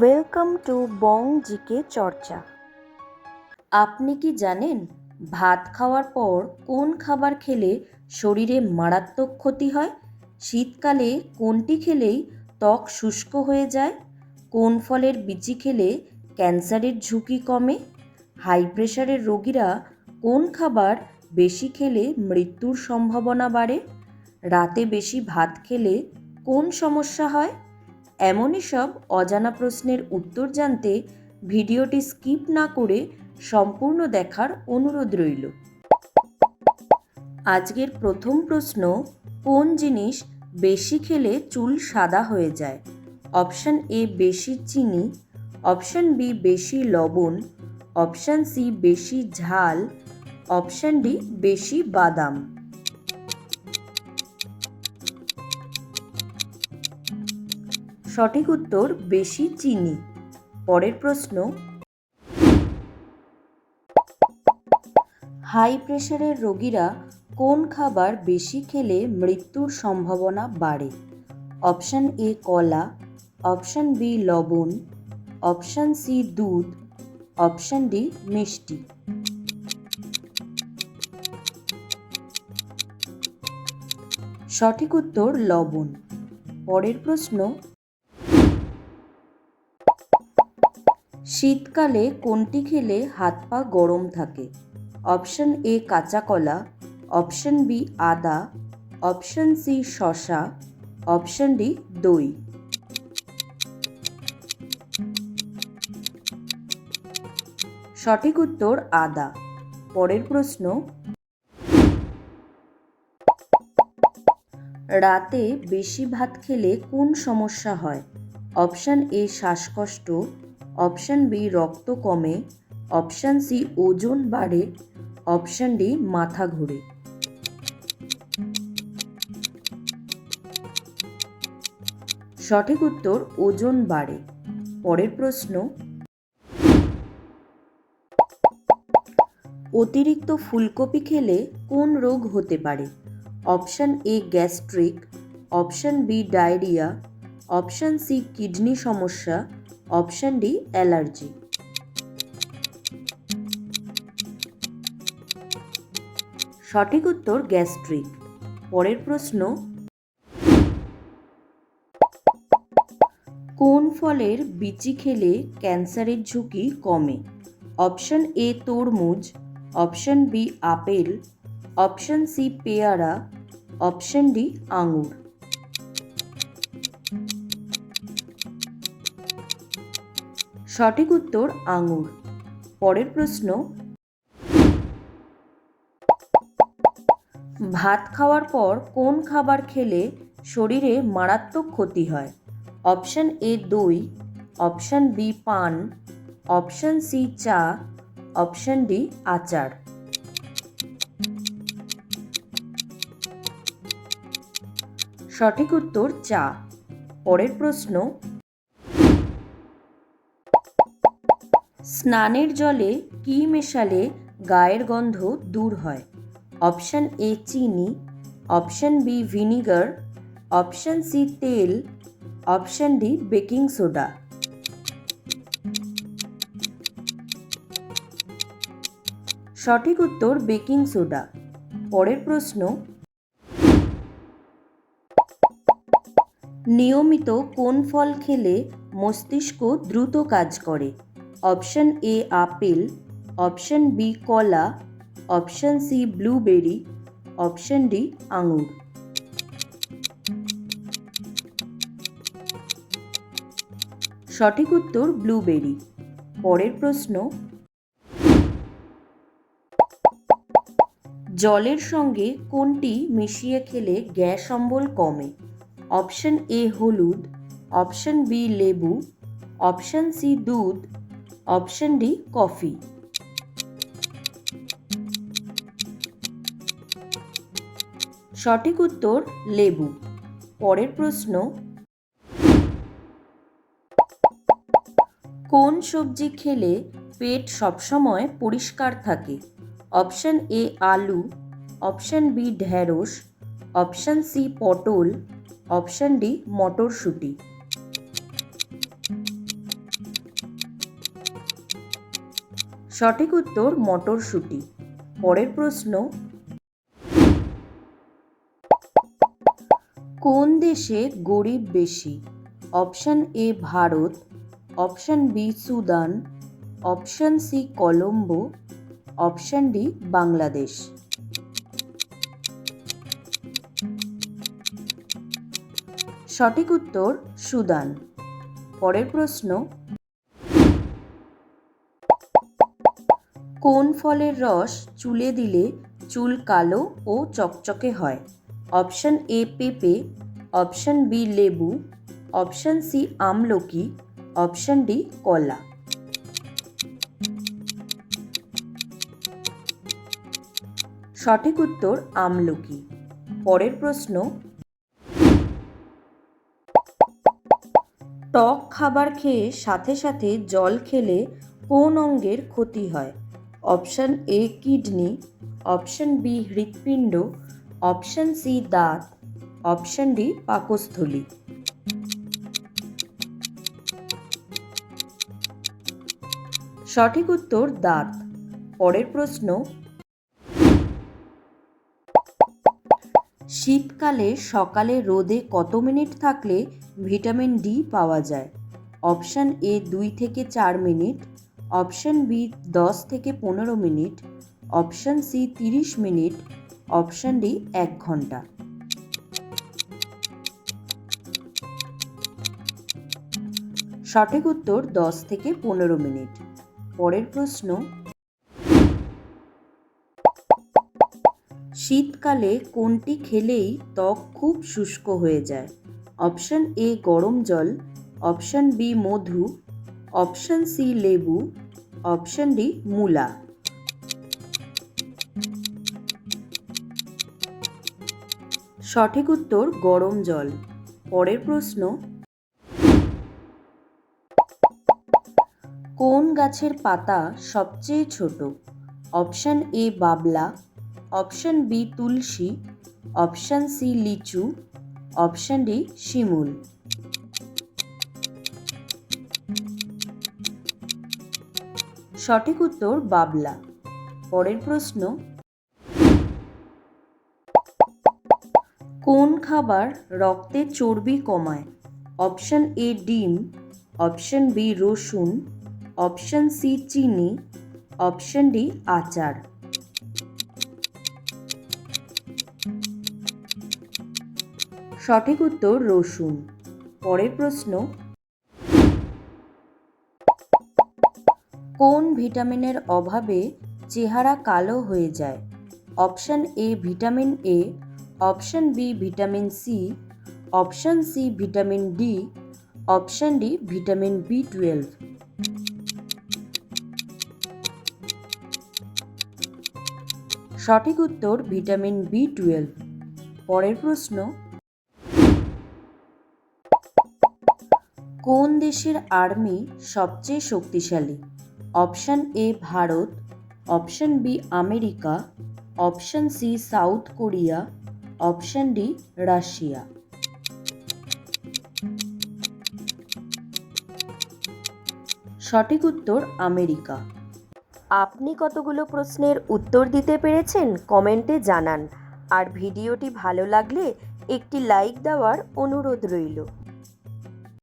Welcome to Bong GK চর্চা আপনি কি জানেন ভাত খাওয়ার পর কোন খাবার খেলে শরীরে মারাত্মক ক্ষতি হয়? শীতকালে কোনটি খেলেই ত্বক শুষ্ক হয়ে যায়? কোন ফলের বিচি খেলে ক্যান্সারের ঝুঁকি কমে? হাই প্রেশারের রোগীরা কোন খাবার বেশি খেলে মৃত্যুর সম্ভাবনা বাড়ে? রাতে বেশি ভাত খেলে কোন সমস্যা হয়? এমনই সব অজানা প্রশ্নের উত্তর জানতে ভিডিওটি স্কিপ না করে সম্পূর্ণ দেখার অনুরোধ রইল। আজকের প্রথম প্রশ্ন, কোন জিনিস বেশি খেলে চুল সাদা হয়ে যায়? অপশান এ বেশি চিনি, অপশান বি বেশি লবণ, অপশান সি বেশি ঝাল, অপশান ডি বেশি বাদাম। সঠিক উত্তর বেশি চিনি। পরের প্রশ্ন, হাই প্রেশারের রোগীরা কোন খাবার বেশি খেলে মৃত্যুর সম্ভাবনা বাড়ে? অপশান এ কলা, অপশান বি লবণ, অপশান সি দুধ, অপশান ডি মিষ্টি। সঠিক উত্তর লবণ। পরের প্রশ্ন শীতকালে কোনটি খেলে হাত পা গরম থাকে? অপশন এ কাঁচা কলা, অপশন বি আদা, অপশন সি শশা অপশন ডি দই। সঠিক উত্তর আদা। পরের প্রশ্ন। রাতে বেশি ভাত খেলে কোন সমস্যা হয়? অপশান এ শ্বাসকষ্ট অপশান বি, রক্ত কমে। অপশান সি, ওজন বাড়ে। অপশান ডি, মাথা ঘোরে। সঠিক উত্তর, ওজন বাড়ে। পরের প্রশ্ন। অতিরিক্ত ফুলকপি খেলে কোন রোগ হতে পারে? Option A, gastric. Option B, diarrhoea. Option C, kidney সমস্যা। Option D, allergy. সঠিক উত্তর, গ্যাস্ট্রিক। পরের প্রশ্ন, কোন ফলের বিচি খেলে ক্যান্সারের ঝুঁকি কমে? অপশন এ, তরমুজ। Option B, apple. Option C, পেয়ারা। অপশন ডি, আঙুর। সঠিক উত্তর আঙুর। পরের প্রশ্ন, ভাত খাওয়ার পর কোন খাবার খেলে শরীরে মারাত্মক ক্ষতি হয়? অপশন এ দই, অপশন বি পান, অপশন সি চা, অপশন ডি আচার। সঠিক উত্তর চা। পরের প্রশ্ন স্নানের জলে কি মেশালে গায়ের গন্ধ দূর হয়? অপশন এ চিনি, option B vinegar, option C তেল, অপশন ডি বেকিং সোডা। সঠিক উত্তর বেকিং সোডা। পরের প্রশ্ন, নিয়মিত কোন ফল খেলে মস্তিষ্ক দ্রুত কাজ করে? Option A apple, option B কলা, option C blueberry, option D আঙুর। সঠিক উত্তর ব্লুবেরি। পরের প্রশ্ন, জলের সঙ্গে কোনটি মিশিয়ে খেলে গ্যাস অম্বল কমে? অপশন এ হলুদ, অপশন বি লেবু, অপশন সি দুধ অপশন ডি কফি সঠিক উত্তর, লেবু। পরের প্রশ্ন, কোন সবজি খেলে পেট সবসময় পরিষ্কার থাকে? অপশন এ আলু। অপশন বি ঢ্যাঁড়স অপশন সি পটল। অপশন ডি মটরশুঁটি। সঠিক উত্তর মটরশুঁটি। পরের প্রশ্ন, কোন দেশে গরিব বেশি? Option A Bharat, option B Sudan, option C Colombo, option D Bangladesh. সঠিক উত্তর সুদান। পরের প্রশ্ন কোন ফলের রস চুলে দিলে চুল কালো ও চকচকে হয়? অপশন এ পেঁপে, অপশন বি লেবু, অপশন সি আমলকি, অপশন ডি কলা। সঠিক উত্তর আমলকি। পরের প্রশ্ন, টক খাবার খেয়ে সাথে সাথে জল খেলে কোন অঙ্গের ক্ষতি হয়? Option A kidney, option B হৃৎপিণ্ড, অপশন সি দাঁত, অপশন ডি পাকস্থলী। সঠিক উত্তর দাঁত। পরের প্রশ্ন, শীতকালে সকালে রোদে কত মিনিট থাকলে ভিটামিন ডি পাওয়া যায়? অপশন এ দুই থেকে চার মিনিট অপশন বি দশ থেকে পনেরো মিনিট, অপশন সি তিরিশ মিনিট, অপশন ডি এক ঘণ্টা। সঠিক উত্তর দশ থেকে পনেরো মিনিট। পরের প্রশ্ন, শীতকালে কোনটি খেলেই ত্বক খুব শুষ্ক হয়ে যায়? অপশন এ গরম জল, অপশন বি মধু অপশন সি লেবু, অপশন ডি মূলা। সঠিক উত্তর গরম জল। পরের প্রশ্ন, কোন গাছের পাতা সবচেয়ে ছোট? অপশন এ বাবলা, অপশন বি তুলসী, অপশন সি লিচু, অপশন ডি শিমুল। সঠিক উত্তর বাবলা। পরের প্রশ্ন, কোন খাবার রক্তে চর্বি কমায়? অপশন এ ডিম, অপশন বি রসুন, অপশন সি চিনি, অপশন ডি আচার। সঠিক উত্তর রসুন। পরের প্রশ্ন কোন ভিটামিনের অভাবে চেহারা কালো হয়ে যায়? Option A vitamin A, option B vitamin C, option C vitamin D, option D vitamin B twelve. সঠিক উত্তর ভিটামিন বি টুয়েলভ। পরের প্রশ্ন। কোন দেশের আর্মি সবচেয়ে শক্তিশালী? Option A Bharat, option B America, option C South Korea, option D Russia. সঠিক উত্তর আমেরিকা। আপনি কতগুলো প্রশ্নের উত্তর দিতে পেরেছেন কমেন্টে জানান। আর ভিডিওটি ভালো লাগলে একটি লাইক দেওয়ার অনুরোধ রইল।